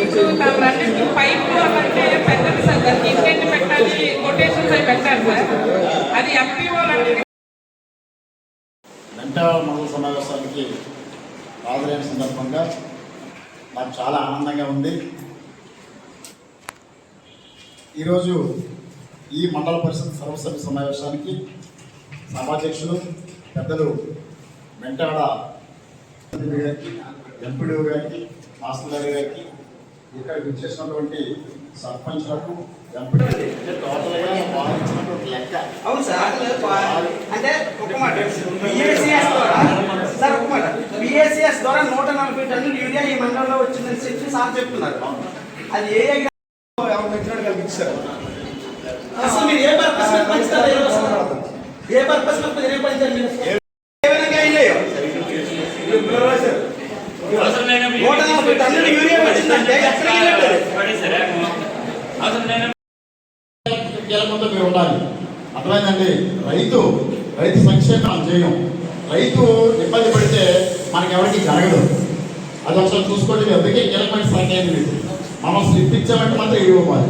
ఇప్పుడు పైపు అంటే పెట్టండి సార్ దానికి ఇంకెంట్ పెట్టాలి కొటేషన్స్ అవి పెట్టారు సార్ అది ఎంపీఓ వెంట మండల సమావేశానికి హాజరైన సందర్భంగా నాకు చాలా ఆనందంగా ఉంది. ఈరోజు ఈ మండల పరిషత్ సర్వసభ్య సమావేశానికి సభాధ్యక్షులు పెద్దలు వెంటాడ గారికి ఎంపీడీ గారికి మాస్టర్ గారి గారికి ఇక్కడ విచ్చేసినటువంటి సర్పంచ్లకు అవును సార్ అంటే ఒక మాట ద్వారా సార్ ఒక మాట బిఏసిఎస్ ద్వారా నూట నలభై టన్నులు యూరియా ఈ మండలంలో వచ్చిందని చెప్పి సార్ చెప్తున్నారు. అది ఏ కల్పించారు అసలు మీరు ఏ పర్పస్ మీద పంచుతారు ఏ పర్పస్ మీద మీరు ఏ విధంగా నూట నలభై టన్నులు యూరియా కీలకంతో మీరు ఉండాలి అర్థమైందండి? రైతు రైతు సంక్షేమం మనం చేయం. రైతు ఇబ్బంది పడితే మనకి ఎవరికి జరగదు. అది ఒకసారి చూసుకోండి ఇది అందుకే కీలకమైన సంఖ్య మనం స్లిప్ ఇచ్చామంటే మాత్రం ఇవ్వాలి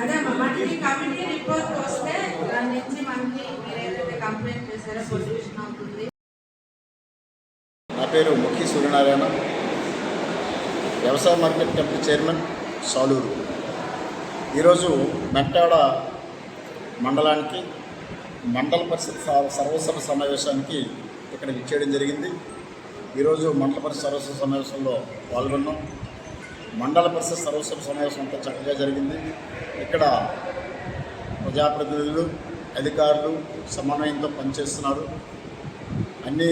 అదే మనకి కమిటీ రిపోర్ట్ వస్తే దాని నుంచి మనకి మీరు ఏదైతే కంప్లైంట్ చేశారో అవుతుంది. పేరు ముఖి సూర్యనారాయణ. వ్యవసాయ మార్కెట్ కంపెనీ చైర్మన్ సాలూరు. ఈరోజు మెట్టాడ మండలానికి మండల పరిషత్ స- సర్వసభ సమావేశానికి ఇక్కడ విచ్చేయడం జరిగింది. ఈరోజు మండల పరిషత్ సర్వసభ సమావేశంలో పాల్గొన్నాం. మండల పరిషత్ సర్వసభ సమావేశం అంతా చక్కగా జరిగింది. ఇక్కడ ప్రజాప్రతినిధులు అధికారులు సమన్వయంతో పనిచేస్తున్నారు. అన్ని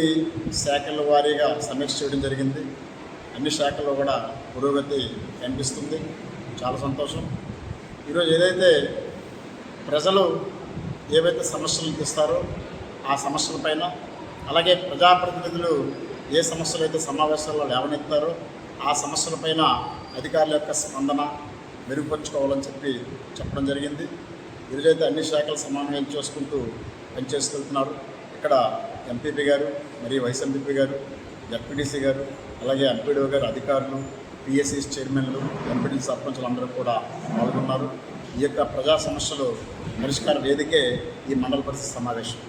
శాఖల వారీగా సమీక్ష చేయడం జరిగింది. అన్ని శాఖల్లో కూడా పురోగతి కనిపిస్తుంది. చాలా సంతోషం. ఈరోజు ఏదైతే ప్రజలు ఏవైతే సమస్యలు తీస్తారో ఆ సమస్యలపైన అలాగే ప్రజాప్రతినిధులు ఏ సమస్యలు అయితే సమావేశాల్లో లేవనెత్తారో ఆ సమస్యలపైన అధికారుల యొక్క స్పందన మెరుగుపరుచుకోవాలని చెప్పి చెప్పడం జరిగింది. ఈరోజైతే అన్ని శాఖలు సమన్వయం చేసుకుంటూ పనిచేసుకెళ్తున్నారు ఇక్కడ ఎంపీపీ గారు మరియు వైస్ ఎంపీపీ గారు ఎఫ్పిడిసి గారు అలాగే ఎంపీడీఓ గారు అధికారులు పిఎస్సి చైర్మన్లు ఎంపీడీ సర్పంచులు అందరూ కూడా పాల్గొన్నారు. ఈ యొక్క ప్రజా సమస్యలు పరిష్కార వేదికే ఈ మండల పరిస్థితి సమావేశం.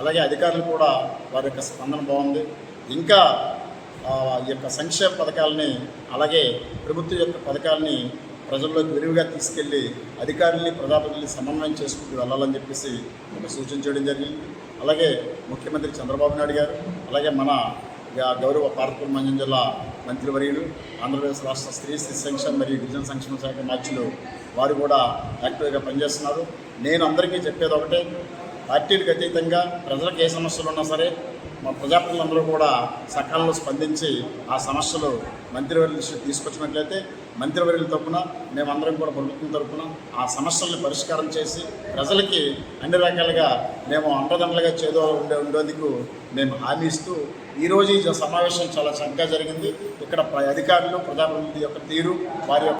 అలాగే అధికారులు కూడా వారి యొక్క స్పందన బాగుంది. ఇంకా ఈ యొక్క సంక్షేమ పథకాలని అలాగే ప్రభుత్వం యొక్క పథకాలని ప్రజల్లోకి విరివిగా తీసుకెళ్ళి అధికారుల్ని ప్రజాప్రతినిధుల్ని సమన్వయం చేసుకుంటూ వెళ్ళాలని చెప్పేసి ఒక సూచన చేయడం జరిగింది. అలాగే ముఖ్యమంత్రి చంద్రబాబు నాయుడు గారు అలాగే మన గౌరవ పార్వతీపురం మంజం జిల్లా మంత్రివర్యులు ఆంధ్రప్రదేశ్ రాష్ట్ర స్త్రీ శిశు సంక్షేమ మరియు గిరిజన సంక్షేమ శాఖ మార్చులు వారు కూడా యాక్టివ్గా పనిచేస్తున్నారు. నేను అందరికీ చెప్పేది ఒకటే పార్టీలకు అతీతంగా ప్రజలకు ఏ సమస్యలు ఉన్నా సరే మా ప్రజాప్రతినిధులందరూ కూడా సకాలంలో స్పందించి ఆ సమస్యలు మంత్రివర్యుల దృష్టికి తీసుకొచ్చినట్లయితే మంత్రివర్యుల తరపున మేమందరం కూడా ప్రభుత్వం తరపున ఆ సమస్యల్ని పరిష్కారం చేసి ప్రజలకి అన్ని రకాలుగా మేము అండదండలుగా చేదో ఉండే ఉండేందుకు మేము హామీ ఇస్తూ ఈరోజు ఈ సమావేశం చాలా చక్కగా జరిగింది. ఇక్కడ అధికారులు ప్రజాప్రతినిధి యొక్క తీరు వారి యొక్క